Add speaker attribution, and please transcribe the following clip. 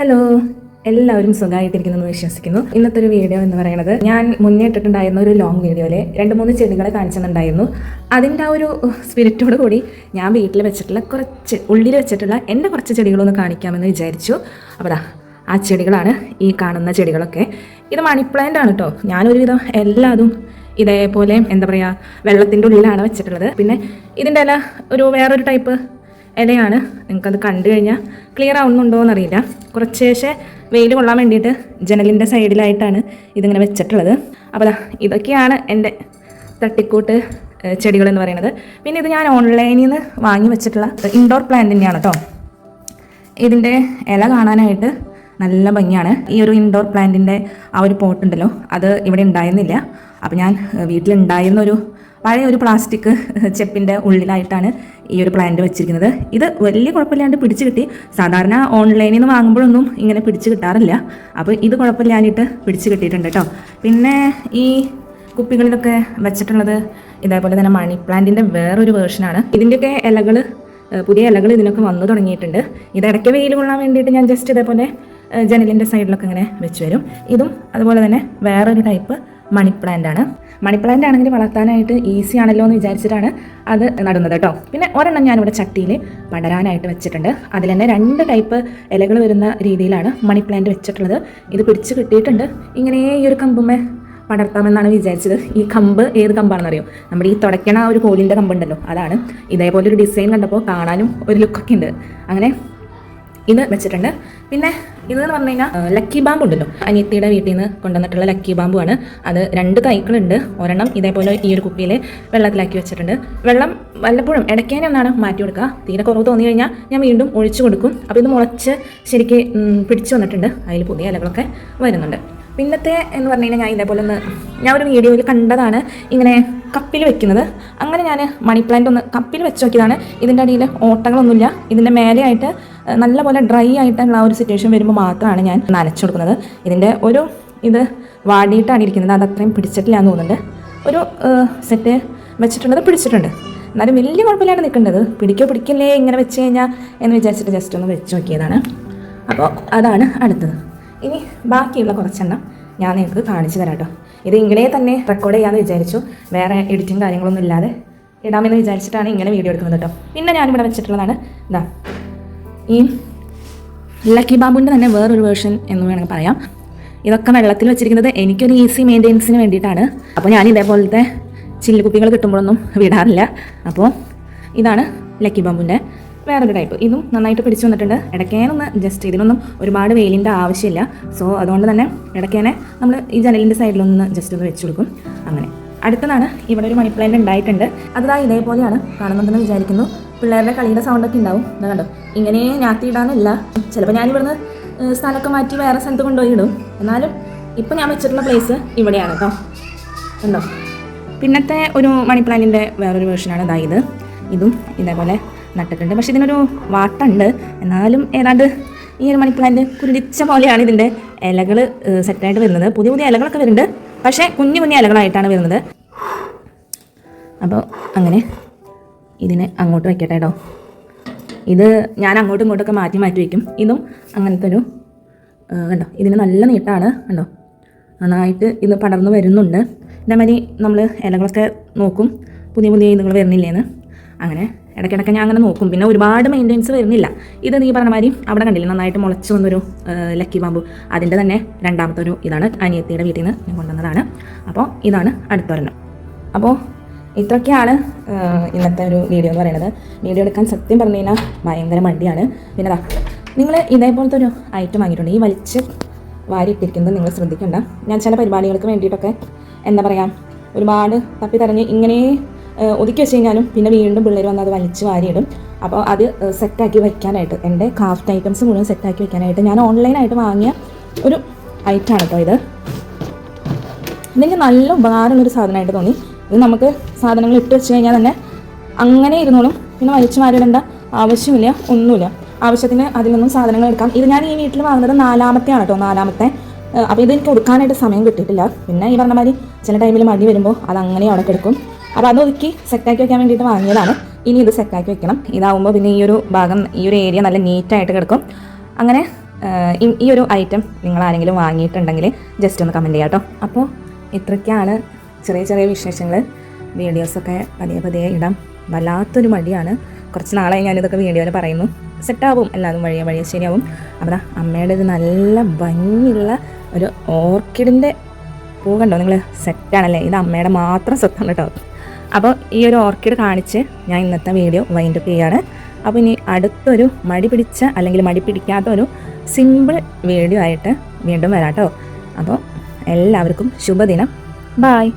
Speaker 1: Hello എല്ലാവരും സുഖമായിട്ടിരിക്കുന്നു വിശ്വസിക്കുന്നു. ഇന്നത്തെ ഒരു വീഡിയോ എന്ന് പറയുന്നത് ഞാൻ മുന്നേ ഇട്ടിട്ടുണ്ടായിരുന്ന ഒരു ലോങ് വീഡിയോയിൽ രണ്ട് മൂന്ന് ചെടികളെ കാണിച്ചിട്ടുണ്ടായിരുന്നു അതിന്റെ ആ ഒരു സ്പിരിറ്റോട് കൂടി ഞാൻ വീട്ടിൽ വെച്ചിട്ടുള്ള കുറച്ച് ഉള്ളിൽ വെച്ചിട്ടുള്ള എന്റെ കുറച്ച് ചെടികളൊന്ന് കാണിക്കാമെന്ന് വിചാരിച്ചു. അപ്പോൾ ദാ ആ ചെടികളാണ് ഈ കാണുന്ന ചെടികളൊക്കെ. ഇത് മണി പ്ലാന്റ് ആണ് കേട്ടോ ഞാനൊരുവിധം എല്ലാതും ഇതേപോലെ എന്താ പറയുക വെള്ളത്തിന്റെ ഉള്ളിലാണ് വെച്ചിട്ടുള്ളത്. പിന്നെ ഇതിന്റെ ഇല ഒരു വേറൊരു ടൈപ്പ് ഇലയാണ്. നിങ്ങൾക്കത് കണ്ടു കഴിഞ്ഞാൽ ക്ലിയർ ആവുന്നുണ്ടോ എന്നറിയില്ല കുറച്ചേശെ വെയിൽ കൊള്ളാൻ വേണ്ടിയിട്ട് ജനലിന്റെ സൈഡിലായിട്ടാണ് ഇതിങ്ങനെ വെച്ചിട്ടുള്ളത്. അപ്പോൾ ഇതൊക്കെയാണ് എന്റെ തട്ടിക്കൂട്ട് ചെടികൾ എന്ന് പറയുന്നത്. പിന്നെ ഇത് ഞാൻ ഓൺലൈനിൽ നിന്ന് വാങ്ങി വെച്ചിട്ടുള്ള ഇൻഡോർ പ്ലാന്റ് തന്നെയാണ് കേട്ടോ ഇതിന്റെ ഇല കാണാനായിട്ട് നല്ല ഭംഗിയാണ്. ഈ ഒരു ഇൻഡോർ പ്ലാന്റിന്റെ ആ ഒരു പോട്ടുണ്ടല്ലോ അത് ഇവിടെ ഉണ്ടായിരുന്നില്ല. അപ്പോൾ ഞാൻ വീട്ടിലുണ്ടായിരുന്നൊരു പഴയ ഒരു പ്ലാസ്റ്റിക് ചെപ്പിന്റെ ഉള്ളിലായിട്ടാണ് ഈ ഒരു പ്ലാന്റ് വെച്ചിരിക്കുന്നത്. ഇത് വലിയ കുഴപ്പമില്ലാണ്ട് പിടിച്ചു കിട്ടി. സാധാരണ ഓൺലൈനിൽ നിന്ന് വാങ്ങുമ്പോഴൊന്നും ഇങ്ങനെ പിടിച്ചു കിട്ടാറില്ല. അപ്പോൾ ഇത് കുഴപ്പമില്ലാഞ്ഞിട്ട് പിടിച്ചു കിട്ടിയിട്ടുണ്ട് കേട്ടോ പിന്നെ ഈ കുപ്പികളിലൊക്കെ വെച്ചിട്ടുള്ളത് ഇതേപോലെ തന്നെ മണി പ്ലാന്റിന്റെ വേറൊരു വേർഷനാണ് ഇതിന്റെയൊക്കെ ഇലകൾ പുതിയ ഇലകൾ ഇതിനൊക്കെ വന്നു തുടങ്ങിയിട്ടുണ്ട്. ഇത് ഇടയ്ക്ക് വെയിൽ കൊള്ളാൻ വേണ്ടിയിട്ട് ഞാൻ ജസ്റ്റ് ഇതേപോലെ ജനലിന്റെ സൈഡിലൊക്കെ ഇങ്ങനെ വെച്ച് വരും. ഇതും അതുപോലെ തന്നെ വേറൊരു ടൈപ്പ് മണി പ്ലാന്റ് ആണ്. മണി പ്ലാന്റ് ആണെങ്കിൽ വളർത്താനായിട്ട് ഈസി ആണല്ലോ എന്ന് വിചാരിച്ചിട്ടാണ് അത് നടുന്നത് കേട്ടോ. പിന്നെ ഒരെണ്ണം ഞാനിവിടെ ചട്ടിയിൽ പടരാനായിട്ട് വെച്ചിട്ടുണ്ട്. അതിൽ തന്നെ രണ്ട് ടൈപ്പ് ഇലകൾ വരുന്ന രീതിയിലാണ് മണിപ്ലാന്റ് വെച്ചിട്ടുള്ളത്. ഇത് പിടിച്ച് കിട്ടിയിട്ടുണ്ട്. ഇങ്ങനെ ഈ ഒരു കമ്പുമേ പടർത്താമെന്നാണ് വിചാരിച്ചത്. ഈ കമ്പ് ഏത് കമ്പാണെന്നറിയോ? നമ്മുടെ ഈ തുടയ്ക്കണ ആ ഒരു കോലിന്റെ കമ്പുണ്ടല്ലോ അതാണ്. ഇതേപോലെ ഒരു ഡിസൈൻ കണ്ടപ്പോൾ കാണാനും ഒരു ലുക്കൊക്കെ ഉണ്ട്. അങ്ങനെ ഇത് വെച്ചിട്ടുണ്ട്. പിന്നെ ഇതെന്ന് പറഞ്ഞു കഴിഞ്ഞാൽ ലക്കി ബാമ്പ് ഉണ്ടല്ലോ. അനിയത്തിയുടെ വീട്ടിൽ നിന്ന് കൊണ്ടുവന്നിട്ടുള്ള ലക്കി ബാമ്പുമാണ് അത് രണ്ട് തൈക്കളുണ്ട്. ഒരെണ്ണം ഇതേപോലെ ഈ ഒരു കുപ്പിയിൽ വെള്ളത്തിലാക്കി വെച്ചിട്ടുണ്ട്. വെള്ളം വല്ലപ്പോഴും ഇടയ്ക്കേനെ ഒന്നാണ് മാറ്റി കൊടുക്കുക. തീരെ കുറവ് തോന്നി കഴിഞ്ഞാൽ ഞാൻ വീണ്ടും ഒഴിച്ചു കൊടുക്കും. അപ്പോൾ ഇത് മുളച്ച് ശരിക്ക് പിടിച്ചു വന്നിട്ടുണ്ട്. അതിൽ പുതിയ ഇലകളൊക്കെ വരുന്നുണ്ട്. പിന്നത്തെ എന്ന് പറഞ്ഞു കഴിഞ്ഞാൽ ഞാൻ ഇതേപോലെ ഒന്ന് ഞാൻ ഒരു വീഡിയോയിൽ കണ്ടതാണ് ഇങ്ങനെ കപ്പിൽ വെക്കുന്നത്. അങ്ങനെ ഞാൻ മണി പ്ലാന്റ് ഒന്ന് കപ്പിൽ വെച്ച് നോക്കിയതാണ്. ഇതിന്റെ അടിയിൽ ഓട്ടകളൊന്നുമില്ല ഇതിന്റെ മേലെയായിട്ട് നല്ലപോലെ ഡ്രൈ ആയിട്ടുള്ള ആ ഒരു സിറ്റുവേഷൻ വരുമ്പോൾ മാത്രമാണ് ഞാൻ നനച്ചു കൊടുക്കുന്നത്. ഇതിന്റെ ഒരു ഇത് വാടിയിട്ടാണ് ഇരിക്കുന്നത്. അത് അത്രയും പിടിച്ചിട്ടില്ല എന്ന് തോന്നുന്നുണ്ട്. ഒരു സെറ്റ് വെച്ചിട്ടുള്ളത് പിടിച്ചിട്ടുണ്ട്. എന്നാലും വലിയ കുഴപ്പമില്ലാണ്ട് നിൽക്കേണ്ടത്. പിടിക്കോ പിടിക്കില്ലേ ഇങ്ങനെ വെച്ച് കഴിഞ്ഞാൽ എന്ന് വിചാരിച്ചിട്ട് ജസ്റ്റ് ഒന്ന് വെച്ച് നോക്കിയതാണ്. അപ്പോൾ അതാണ് അടുത്തത്. ഇനി ബാക്കിയുള്ള കുറച്ചെണ്ണം ഞാൻ നിങ്ങൾക്ക് കാണിച്ചു തരാം കേട്ടോ. ഇത് ഇങ്ങനെ തന്നെ റെക്കോർഡ് ചെയ്യാമെന്ന് വിചാരിച്ചു. വേറെ എഡിറ്റിംഗ് കാര്യങ്ങളൊന്നും ഇല്ലാതെ ഇടാമെന്ന് വിചാരിച്ചിട്ടാണ് ഇങ്ങനെ വീഡിയോ എടുക്കുന്നത് കേട്ടോ. പിന്നെ ഞാനിവിടെ വെച്ചിട്ടുള്ളതാണ് ഇതാ ഈ ലക്കി ബാബുവിന്റെ തന്നെ വേറൊരു വേർഷൻ എന്ന് വേണമെങ്കിൽ പറയാം. ഇതൊക്കെ വെള്ളത്തിൽ വെച്ചിരിക്കുന്നത് എനിക്കൊരു ഈസി മെയിന്റെനൻസിന് വേണ്ടിയിട്ടാണ്. അപ്പോൾ ഞാൻ ഇതേപോലത്തെ ചില്ലുകുപ്പികൾ കിട്ടുമ്പോഴൊന്നും വിടാറില്ല. അപ്പോൾ ഇതാണ് ലക്കി ബാമ്പുവിന്റെ വേറൊരു ടൈപ്പ് ഇതും നന്നായിട്ട് പിടിച്ചു വന്നിട്ടുണ്ട്. ഇടയ്ക്കേനൊന്ന് ജസ്റ്റ് ഇതിനൊന്നും ഒരുപാട് വെയിലിന്റെ ആവശ്യമില്ല. സോ അതുകൊണ്ട് തന്നെ ഇടയ്ക്കേനെ നമ്മൾ ഈ ജനലിന്റെ സൈഡിലൊന്ന് ജസ്റ്റ് ഒന്ന് വെച്ച് കൊടുക്കും. അങ്ങനെ. അടുത്തതാണ് ഇവിടെ ഒരു മണി പ്ലാന്റ് ഉണ്ടായിട്ടുണ്ട്. അതാ ഇതേപോലെയാണ് കാണുന്നുണ്ടെന്ന് വിചാരിക്കുന്നു. പിള്ളേരുടെ കളിയുടെ സൗണ്ടൊക്കെ ഉണ്ടാവും. എന്താ കണ്ടോ? ഇങ്ങനെ ഞാത്തിയിടാനില്ല. ചിലപ്പോൾ ഏഹ്, സ്ഥലമൊക്കെ മാറ്റി വേറെ സ്ഥലത്ത് കൊണ്ടുപോയി ഇടും എന്നാലും ഇപ്പം ഞാൻ വെച്ചിട്ടുള്ള പ്ലേസ് ഇവിടെയാണ് കേട്ടോ. ഉണ്ടോ പിന്നത്തെ ഒരു മണി പ്ലാന്റിന്റെ വേറൊരു വേർഷനാണ് ഇതാ. ഇത് ഇതും ഇതേപോലെ നട്ടിട്ടുണ്ട്. പക്ഷേ ഇതിനൊരു വാട്ടുണ്ട്. എന്നാലും ഏതാണ്ട് ഈ ഒരു മണി പ്ലാന്റ് കുരുടിച്ച പോലെയാണ് ഇതിന്റെ ഇലകൾ സെറ്റായിട്ട് വരുന്നത്. പുതിയ പുതിയ ഇലകളൊക്കെ വരുന്നുണ്ട്. പക്ഷേ കുഞ്ഞു കുഞ്ഞു ഇലകളായിട്ടാണ് വരുന്നത്. അപ്പോൾ അങ്ങനെ ഇതിനെ അങ്ങോട്ട് വയ്ക്കട്ടെ കേട്ടോ. ഇത് ഞാൻ അങ്ങോട്ടും ഇങ്ങോട്ടൊക്കെ മാറ്റി മാറ്റി വയ്ക്കും ഇതും അങ്ങനത്തെ ഒരു കണ്ടോ? ഇതിന് നല്ല നീട്ടാണ് കണ്ടോ? നന്നായിട്ട് ഇത് പടർന്നു വരുന്നുണ്ട്. ഇതേമാതിരി നമ്മൾ ഇലകളൊക്കെ നോക്കും. പുതിയ പുതിയ ഇതുകൾ വരുന്നില്ലേന്ന്. അങ്ങനെ ഇടയ്ക്കിടയ്ക്ക് ഞാൻ അങ്ങനെ നോക്കും. പിന്നെ ഒരുപാട് മെയിന്റെനൻസ് വരുന്നില്ല. ഇത് നീ പറഞ്ഞ മാതിരി അവിടെ കണ്ടില്ല? നന്നായിട്ട് മുളച്ച് വന്നൊരു ലക്കി ബാമ്പു അതിന്റെ തന്നെ രണ്ടാമത്തെ ഒരു ഇതാണ് അനിയത്തിയുടെ വീട്ടിൽ നിന്ന് ഞാൻ കൊണ്ടുവന്നതാണ്. അപ്പോൾ ഇതാണ് അടുത്തൊരെണ്ണം അപ്പോൾ ഇത്രയൊക്കെയാണ് ഇന്നത്തെ ഒരു വീഡിയോ എന്ന് പറയുന്നത്. വീഡിയോ എടുക്കാൻ സത്യം പറഞ്ഞു കഴിഞ്ഞാൽ ഭയങ്കര മടിയാണ്. പിന്നെ നിങ്ങൾ ഇതേപോലത്തെ ഒരു ഐറ്റം വാങ്ങിയിട്ടുണ്ട്. ഈ വലിച്ച് വാരിയിട്ടിരിക്കുന്നത് നിങ്ങൾ ശ്രദ്ധിക്കേണ്ട. ഞാൻ ചില പരിപാടികൾക്ക് വേണ്ടിയിട്ടൊക്കെ എന്താ പറയുക ഒരുപാട് തപ്പി തരഞ്ഞ് ഇങ്ങനെ ഒതുക്കി വെച്ച് കഴിഞ്ഞാലും പിന്നെ വീണ്ടും പിള്ളേർ വന്ന് അത് വലിച്ച് വാരിയിടും. അപ്പോൾ അത് സെറ്റാക്കി വയ്ക്കാനായിട്ട് എന്റെ ക്രാഫ്റ്റ് ഐറ്റംസ് മുഴുവൻ സെറ്റാക്കി വയ്ക്കാനായിട്ട് ഞാൻ ഓൺലൈനായിട്ട് വാങ്ങിയ ഒരു ഐറ്റമാണ് കേട്ടോ ഇത്. ഇതെനിക്ക് നല്ല ഉപകാരമുള്ളൊരു സാധനമായിട്ട് തോന്നി. ഇത് നമുക്ക് സാധനങ്ങൾ ഇട്ട് വെച്ച് കഴിഞ്ഞാൽ തന്നെ അങ്ങനെ ഇരുന്നോളും. പിന്നെ വലിച്ചു മാറിയിടേണ്ട ആവശ്യമില്ല ഒന്നുമില്ല. ആവശ്യത്തിന് അതിൽ നിന്നും സാധനങ്ങൾ എടുക്കാം. ഇത് ഞാൻ ഈ വീട്ടിൽ വാങ്ങുന്നത് നാലാമത്തെ ആണ് കേട്ടോ നാലാമത്തെ അപ്പോൾ ഇത് എനിക്ക് സമയം കിട്ടിയിട്ടില്ല. പിന്നെ ഈ പറഞ്ഞ മാതിരി ചില ടൈമിൽ മടി വരുമ്പോൾ അത് അങ്ങനെ അവിടെ കിടക്കും. അപ്പോൾ അത് ഒതുക്കി സെറ്റാക്കി വെക്കാൻ വേണ്ടിയിട്ട് വാങ്ങിയതാണ്. ഇനി ഇത് സെറ്റാക്കി വെക്കണം. ഇതാവുമ്പോൾ പിന്നെ ഈ ഒരു ഭാഗം ഈ ഒരു ഏരിയ നല്ല നീറ്റായിട്ട് കിടക്കും. അങ്ങനെ ഈ- ഒരു ഐറ്റം നിങ്ങൾ ആരെങ്കിലും വാങ്ങിയിട്ടുണ്ടെങ്കിൽ ജസ്റ്റ് ഒന്ന് കമന്റ് ചെയ്യാം കേട്ടോ അപ്പോൾ ഇത്രയ്ക്കാണ് ചെറിയ ചെറിയ വിശേഷങ്ങൾ വീഡിയോസൊക്കെ പതിയെ പതിയെ ഇടാം. വല്ലാത്തൊരു മടിയാണ്. കുറച്ച് നാളായി ഞാനിതൊക്കെ വീഡിയോയിൽ പറയുന്നു. സെറ്റാവും എല്ലാതും വഴിയെ വഴിയെ ശരിയാവും. അപ്പം അമ്മയുടെ ഒരു നല്ല ഭംഗിയുള്ള ഒരു ഓർക്കിഡിന്റെ പൂ കണ്ടോ നിങ്ങൾ സെറ്റാണല്ലേ ഇത് അമ്മയുടെ മാത്രം സ്വത്താണ് കേട്ടോ. അപ്പോൾ ഈ ഒരു ഓർക്കിഡ് കാണിച്ച് ഞാൻ ഇന്നത്തെ വീഡിയോ വൈൻഡപ്പ് ചെയ്യാണ്. അപ്പോൾ ഇനി അടുത്തൊരു മടി പിടിച്ച അല്ലെങ്കിൽ മടി പിടിക്കാത്ത ഒരു സിമ്പിൾ വീഡിയോ ആയിട്ട് വീണ്ടും വരാം കേട്ടോ. അപ്പോൾ എല്ലാവർക്കും ശുഭദിനം. ബായ്